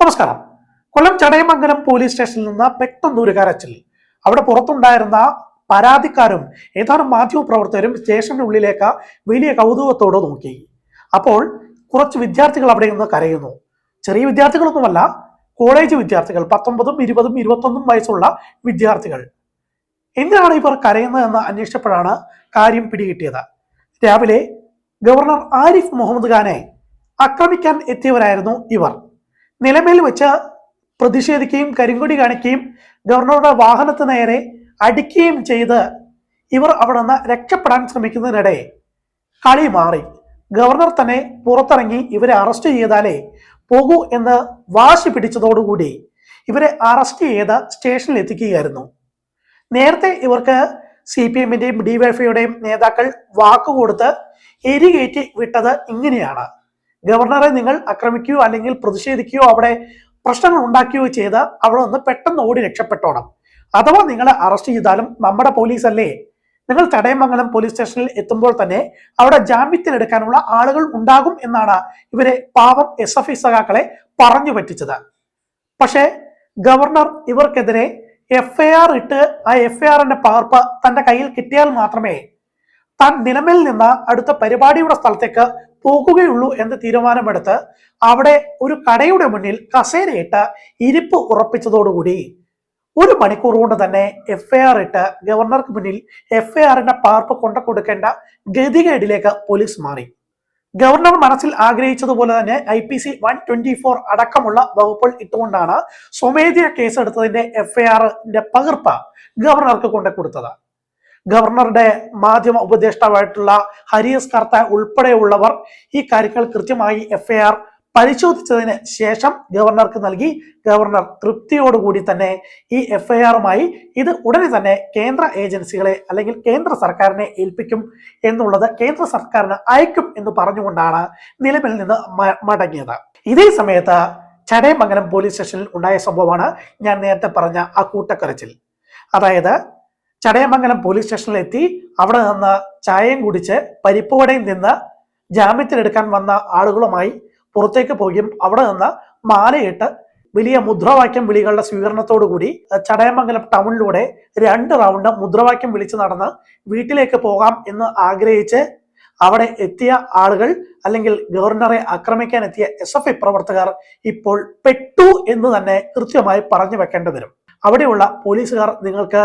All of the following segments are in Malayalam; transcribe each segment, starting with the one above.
നമസ്കാരം. കൊല്ലം ചടയമംഗലം പോലീസ് സ്റ്റേഷനിൽ നിന്ന് പെട്ടെന്നൊരു കരച്ചിൽ. അവിടെ പുറത്തുണ്ടായിരുന്ന പരാതിക്കാരും ഏതാനും മാധ്യമപ്രവർത്തകരും സ്റ്റേഷനുള്ളിലേക്ക് വലിയ കൗതുകത്തോടെ നോക്കി. അപ്പോൾ കുറച്ച് വിദ്യാർത്ഥികൾ അവിടെ നിന്ന് കരയുന്നു. ചെറിയ വിദ്യാർത്ഥികളൊന്നുമല്ല കോളേജ് വിദ്യാർത്ഥികൾ പത്തൊമ്പതും ഇരുപതും ഇരുപത്തൊന്നും വയസ്സുള്ള വിദ്യാർത്ഥികൾ. എന്തിനാണ് ഇവർ കരയുന്നത് കരയുന്നതെന്ന് അന്വേഷിച്ചപ്പോഴാണ് കാര്യം പിടികിട്ടിയത്. രാവിലെ ഗവർണർ ആരിഫ് മുഹമ്മദ് ഖാനെ ആക്രമിക്കാൻ എത്തിയവരായിരുന്നു ഇവർ. നിലമേൽ വെച്ച് പ്രതിഷേധിക്കുകയും കരിങ്കൊടി കാണിക്കുകയും ഗവർണറുടെ വാഹനത്തിന് നേരെ അടിക്കുകയും ചെയ്ത് ഇവർ അവിടെ നിന്ന് രക്ഷപ്പെടാൻ ശ്രമിക്കുന്നതിനിടെ കളി മാറി. ഗവർണർ തന്നെ പുറത്തിറങ്ങി ഇവരെ അറസ്റ്റ് ചെയ്താലേ പോകൂ എന്ന് വാശി പിടിച്ചതോടുകൂടി ഇവരെ അറസ്റ്റ് ചെയ്ത് സ്റ്റേഷനിൽ എത്തിക്കുകയായിരുന്നു. നേരത്തെ ഇവർക്ക് സി പി എമ്മിന്റെയും ഡിവൈഎഫ്ഐയുടെയും നേതാക്കൾ വാക്കുകൊടുത്ത് എരികേറ്റി വിട്ടത് ഇങ്ങനെയാണ്. ഗവർണറെ നിങ്ങൾ ആക്രമിക്കുകയോ അല്ലെങ്കിൽ പ്രതിഷേധിക്കുകയോ അവിടെ പ്രശ്നങ്ങൾ ഉണ്ടാക്കുകയോ ചെയ്ത് അവിടെ നിന്ന് പെട്ടെന്ന് ഓടി രക്ഷപ്പെട്ടോണം. അഥവാ നിങ്ങളെ അറസ്റ്റ് ചെയ്താലും നമ്മുടെ പോലീസ് അല്ലേ നിങ്ങൾ തടയമംഗലം പോലീസ് സ്റ്റേഷനിൽ എത്തുമ്പോൾ തന്നെ അവിടെ ജാമ്യത്തിനെടുക്കാനുള്ള ആളുകൾ ഉണ്ടാകും എന്നാണ് ഇവരെ പാവം എസ് എഫ് ഐ സഖാക്കളെ പറഞ്ഞു പറ്റിച്ചത്. പക്ഷേ ഗവർണർ ഇവർക്കെതിരെ എഫ് ഐ ആർ ഇട്ട് ആ എഫ് ഐ ആറിന്റെ പകർപ്പ് തന്റെ കയ്യിൽ കിട്ടിയാൽ മാത്രമേ താൻ നിലമേൽ നിന്ന് അടുത്ത പരിപാടിയുടെ സ്ഥലത്തേക്ക് പോകുകയുള്ളൂ എന്ന് തീരുമാനമെടുത്ത് അവിടെ ഒരു കടയുടെ മുന്നിൽ കസേരയിട്ട് ഇരിപ്പ് ഉറപ്പിച്ചതോടുകൂടി ഒരു മണിക്കൂർ കൊണ്ട് തന്നെ എഫ് ആർ ഇട്ട് ഗവർണർക്ക് മുന്നിൽ എഫ് ആറിന്റെ പകർപ്പ് കൊണ്ടു കൊടുക്കേണ്ട ഗതികേടിലേക്ക് പോലീസ് മാറി. ഗവർണർ മനസ്സിൽ ആഗ്രഹിച്ചതുപോലെ തന്നെ I P C one twenty four അടക്കമുള്ള വകുപ്പുകൾ ഇട്ടുകൊണ്ടാണ് സ്വമേധയാ കേസെടുത്തതിന്റെ എഫ് ആറിന്റെ പകർപ്പ് ഗവർണർക്ക് കൊണ്ടു കൊടുത്തത് ഗവർണറുടെ മാധ്യമ ഉപദേഷ്ടാവായിട്ടുള്ള ഹരിയസ് കർത്ത ഉൾപ്പെടെയുള്ളവർ ഈ കാര്യങ്ങൾ കൃത്യമായി എഫ് പരിശോധിച്ചതിന് ശേഷം ഗവർണർക്ക് നൽകി. ഗവർണർ തൃപ്തിയോടുകൂടി തന്നെ ഈ എഫ് ഐ ആറുമായി ഇത് ഉടനെ തന്നെ കേന്ദ്ര ഏജൻസികളെ അല്ലെങ്കിൽ കേന്ദ്ര സർക്കാരിനെ ഏൽപ്പിക്കും എന്നുള്ളത് കേന്ദ്ര സർക്കാരിന് അയക്കും എന്ന് പറഞ്ഞുകൊണ്ടാണ് നിലവിൽ നിന്ന് മടങ്ങിയത്. ഇതേ സമയത്ത് ചടയമംഗലം പോലീസ് സ്റ്റേഷനിൽ ഉണ്ടായ സംഭവമാണ് ഞാൻ നേരത്തെ പറഞ്ഞ ആ കൂട്ടക്കരച്ചിൽ. അതായത് ചടയമംഗലം പോലീസ് സ്റ്റേഷനിൽ എത്തി അവിടെ നിന്ന് ചായയും കുടിച്ച് പരിപ്പുവടയും നിന്ന് ജാമ്യത്തിലെടുക്കാൻ വന്ന ആളുകളുമായി പുറത്തേക്ക് പോകുകയും അവിടെ നിന്ന് മാലയിട്ട് വലിയ മുദ്രാവാക്യം വിളികളുടെ സ്വീകരണത്തോടു കൂടി ചടയമംഗലം ടൗണിലൂടെ രണ്ട് റൗണ്ട് മുദ്രാവാക്യം വിളിച്ച് നടന്ന് വീട്ടിലേക്ക് പോകാം എന്ന് ആഗ്രഹിച്ച് അവിടെ എത്തിയ ആളുകൾ അല്ലെങ്കിൽ ഗവർണറെ ആക്രമിക്കാൻ എത്തിയ എസ് പ്രവർത്തകർ ഇപ്പോൾ പെട്ടു എന്ന് തന്നെ കൃത്യമായി പറഞ്ഞു വെക്കേണ്ടി വരും. അവിടെയുള്ള പോലീസുകാർ നിങ്ങൾക്ക്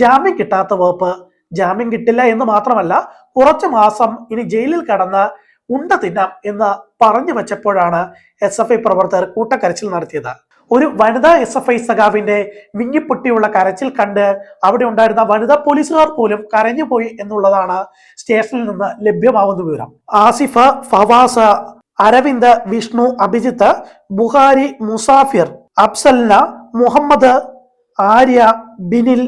ജാമ്യം കിട്ടാത്ത വകുപ്പ് ജാമ്യം കിട്ടില്ല എന്ന് മാത്രമല്ല കുറച്ച് മാസം ഇനി ജയിലിൽ കടന്ന് ഉണ്ട തിന്നാം എന്ന് പറഞ്ഞു വെച്ചപ്പോഴാണ് എസ് എഫ് ഐ പ്രവർത്തകർ കൂട്ടക്കരച്ചിൽ നടത്തിയത്. ഒരു വനിതാ എസ് എഫ് ഐ സഖാവിന്റെ വിങ്ങിപ്പൊട്ടിയുള്ള കരച്ചിൽ കണ്ട് അവിടെ ഉണ്ടായിരുന്ന വനിതാ പോലീസുകാർ പോലും കരഞ്ഞുപോയി എന്നുള്ളതാണ് സ്റ്റേഷനിൽ നിന്ന് ലഭ്യമാവുന്ന വിവരം. ആസിഫ് ഫവാസ് അരവിന്ദ് വിഷ്ണു അഭിജിത്ത് ബുഹാരി മുസാഫിർ അബ്സൽന മുഹമ്മദ് ആര്യ ബിനിൽ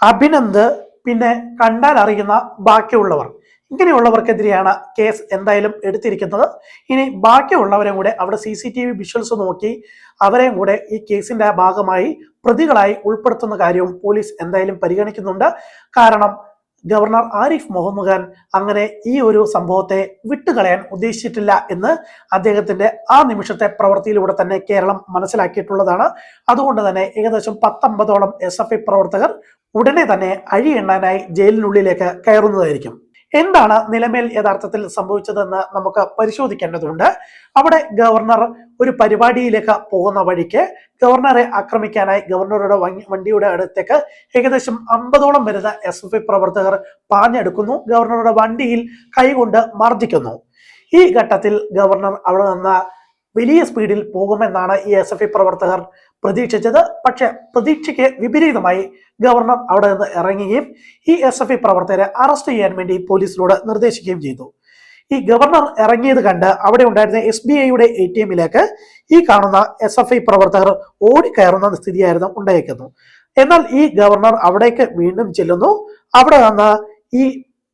അഭിനന്ദ് പിന്നെ കണ്ടാൽ അറിയുന്ന ബാക്കിയുള്ളവർ. ഇങ്ങനെയുള്ളവർക്കെതിരെയാണ് കേസ് എന്തായാലും എടുത്തിരിക്കുന്നത്. ഇനി ബാക്കിയുള്ളവരെയും കൂടെ അവിടെ C C T V visuals നോക്കി അവരെയും കൂടെ ഈ കേസിന്റെ ഭാഗമായി പ്രതികളായി ഉൾപ്പെടുത്തുന്ന കാര്യവും പോലീസ് എന്തായാലും പരിഗണിക്കുന്നുണ്ട്. കാരണം ഗവർണർ ആരിഫ് മുഹമ്മദ് ഖാൻ അങ്ങനെ ഈ ഒരു സംഭവത്തെ വിട്ടുകളയാൻ ഉദ്ദേശിച്ചിട്ടില്ല എന്ന് അദ്ദേഹത്തിന്റെ ആ നിമിഷത്തെ പ്രവൃത്തിയിലൂടെ തന്നെ കേരളം മനസ്സിലാക്കിയിട്ടുള്ളതാണ്. അതുകൊണ്ട് തന്നെ ഏകദേശം പത്തൊമ്പതോളം എസ് പ്രവർത്തകർ ഉടനെ തന്നെ അഴിയെണ്ണാനായി ജയിലിനുള്ളിലേക്ക് കയറുന്നതായിരിക്കും. എന്താണ് നിലമേൽ യഥാർത്ഥത്തിൽ സംഭവിച്ചതെന്ന് നമുക്ക് പരിശോധിക്കേണ്ടതുണ്ട്. അവിടെ ഗവർണർ ഒരു പരിപാടിയിലേക്ക് പോകുന്ന വഴിക്ക് ഗവർണറെ ആക്രമിക്കാനായി ഗവർണറുടെ വണ്ടിയുടെ അടുത്തേക്ക് ഏകദേശം അമ്പതോളം വരുന്ന എസ് എഫ് ഐ പ്രവർത്തകർ പാഞ്ഞെടുക്കുന്നു. ഗവർണറുടെ വണ്ടിയിൽ കൈകൊണ്ട് മർദ്ദിക്കുന്നു. ഈ ഘട്ടത്തിൽ ഗവർണർ അവിടെ നിന്ന് വലിയ സ്പീഡിൽ പോകുമെന്നാണ് ഈ എസ് എഫ് ഐ പ്രവർത്തകർ പ്രതീക്ഷിച്ചത്. പക്ഷെ പ്രതീക്ഷയ്ക്ക് വിപരീതമായി ഗവർണർ അവിടെ നിന്ന് ഇറങ്ങുകയും ഈ എസ് എഫ് ഐ പ്രവർത്തകരെ അറസ്റ്റ് ചെയ്യാൻ വേണ്ടി പോലീസിനോട് നിർദ്ദേശിക്കുകയും ചെയ്തു. ഈ ഗവർണർ ഇറങ്ങിയത് കണ്ട് അവിടെ ഉണ്ടായിരുന്ന എസ് ബി ഐയുടെ എ ടി എമ്മിലേക്ക് ഈ കാണുന്ന എസ് എഫ് ഐ പ്രവർത്തകർ ഓടിക്കയറുന്ന സ്ഥിതിയായിരുന്നു ഉണ്ടായിരിക്കുന്നു എന്നാൽ ഈ ഗവർണർ അവിടേക്ക് വീണ്ടും ചെല്ലുന്നു. അവിടെ നിന്ന് ഈ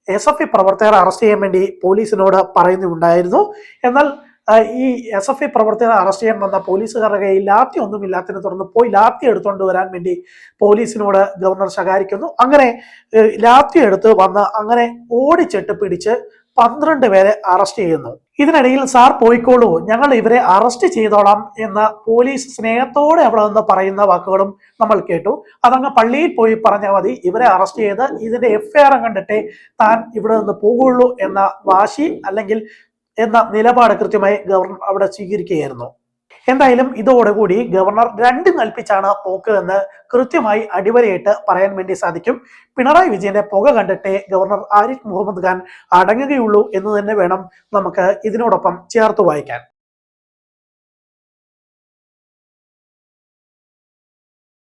എസ് എഫ് ഐ പ്രവർത്തകരെ അറസ്റ്റ് ചെയ്യാൻ വേണ്ടി പോലീസിനോട് പറയുന്നുണ്ടായിരുന്നു. എന്നാൽ ഈ എസ് എഫ് ഐ പ്രവർത്തകരെ അറസ്റ്റ് ചെയ്യാൻ വന്ന പോലീസുകാരുടെ കയ്യിൽ ലാത്തി ഒന്നും ഇല്ലാത്തതിനെ തുടർന്ന് പോയി ലാത്തി എടുത്തുകൊണ്ട് വരാൻ വേണ്ടി പോലീസിനോട് ഗവർണർ ശകാരിക്കുന്നു. അങ്ങനെ ലാത്തി എടുത്ത് വന്ന് അങ്ങനെ ഓടിച്ചിട്ട് പിടിച്ച് പന്ത്രണ്ട് പേരെ അറസ്റ്റ് ചെയ്യുന്നു. ഇതിനിടയിൽ സാർ പോയിക്കോളൂ. ഞങ്ങൾ ഇവരെ അറസ്റ്റ് ചെയ്തോളാം എന്ന് പോലീസ് സ്നേഹത്തോടെ അവിടെ നിന്ന് പറയുന്ന വാക്കുകളും നമ്മൾ കേട്ടു. അതങ്ങ് പള്ളിയിൽ പോയി പറഞ്ഞാൽ മതി ഇവരെ അറസ്റ്റ് ചെയ്ത് ഇതിന്റെ എഫ്ഐആർ കണ്ടിട്ടേ താൻ ഇവിടെ നിന്ന് പോകുള്ളൂ എന്ന വാശി അല്ലെങ്കിൽ എന്ന നിലപാട് കൃത്യമായി ഗവർണർ അവിടെ സ്വീകരിക്കുകയായിരുന്നു. എന്തായാലും ഇതോടുകൂടി ഗവർണർ രണ്ടും കൽപ്പിച്ചാണ് പോക്ക് എന്ന് കൃത്യമായി അടിവരയിട്ട് പറയാൻ വേണ്ടി സാധിക്കും. പിണറായി വിജയന്റെ പുക കണ്ടിട്ട് ഗവർണർ ആരിഫ് മുഹമ്മദ് ഖാൻ അടങ്ങുകയുള്ളൂ എന്ന് തന്നെ വേണം നമുക്ക് ഇതിനോടൊപ്പം ചേർത്ത് വായിക്കാൻ.